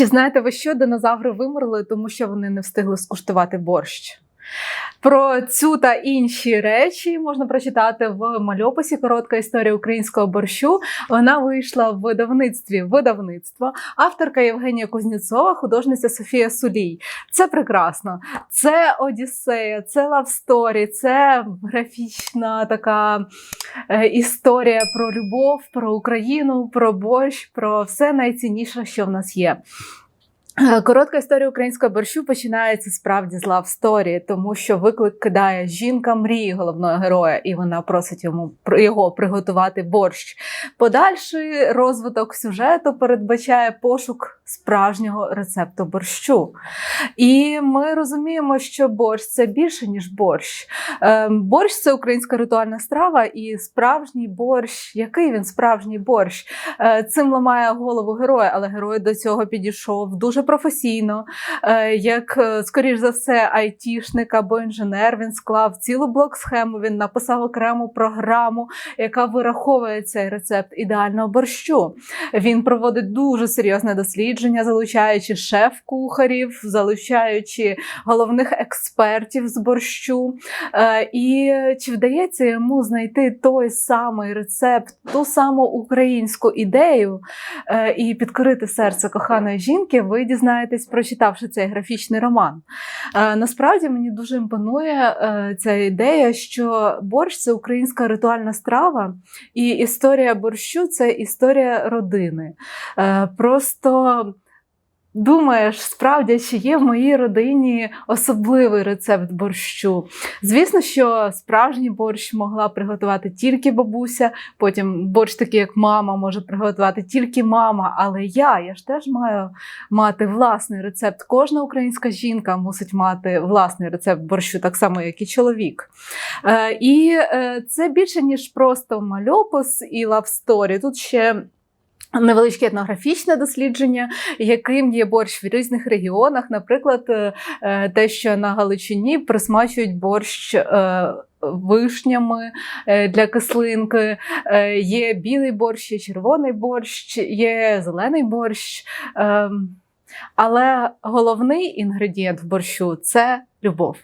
Чи знаєте ви що динозаври вимерли, тому що вони не встигли скуштувати борщ? Про цю та інші речі можна прочитати в мальописі Коротка історія українського борщу. Вона вийшла в видавництві видавництва. Авторка Євгенія Кузнєцова, художниця Софія Сулій. Це прекрасно. Це Одіссея, це лавсторі, це графічна така е, історія про любов, про Україну, про борщ, про все найцінніше, що в нас є. Е, Коротка історія українського борщу починається справді з лав сторі, тому що виклик кидає жінка мрії головного героя, і вона просить йому його приготувати борщ. Подальший розвиток сюжету передбачає пошук справжнього рецепту борщу. І ми розуміємо, що борщ це більше ніж борщ. Е, Борщ це українська ритуальна страва, і справжній борщ, який він справжній борщ? Е, Цим ламає голову героя, але герой до цього підійшов дуже професійно. Е, Як, е, скоріш за все, айтішник або інженер, він склав цілу блок-схему, він написав окрему програму, яка вираховує цей рецепт ідеального борщу. Він проводить дуже серйозне дослідження, залучаючи шеф-кухарів, залучаючи головних експертів з борщу. Е, І чи вдається йому знайти той самий рецепт, ту саму українську ідею е, і підкорити серце коханої жінки, ви дізнаєтесь, прочитавши цей графічний роман. Е, Насправді мені дуже імпонує ця ідея, що борщ це українська ритуальна страва, і історія борщу це історія родини. Просто думаєш, справді, чи є в моїй родині особливий рецепт борщу. Звісно, що справжній борщ могла приготувати тільки бабуся, потім борщ такий, як мама, може приготувати тільки мама. Але я, я ж теж маю мати власний рецепт. Кожна українська жінка мусить мати власний рецепт борщу, так само, як і чоловік. Е, і е, це більше, ніж просто мальопис і лавсторі. Тут ще. Невеличке етнографічне дослідження, яким є борщ в різних регіонах. Наприклад, е, те, що на Галичині присмачують борщ е, вишнями е, для кислинки, є білий борщ, є червоний борщ, є зелений борщ. Е, Але головний інгредієнт в борщу це любов.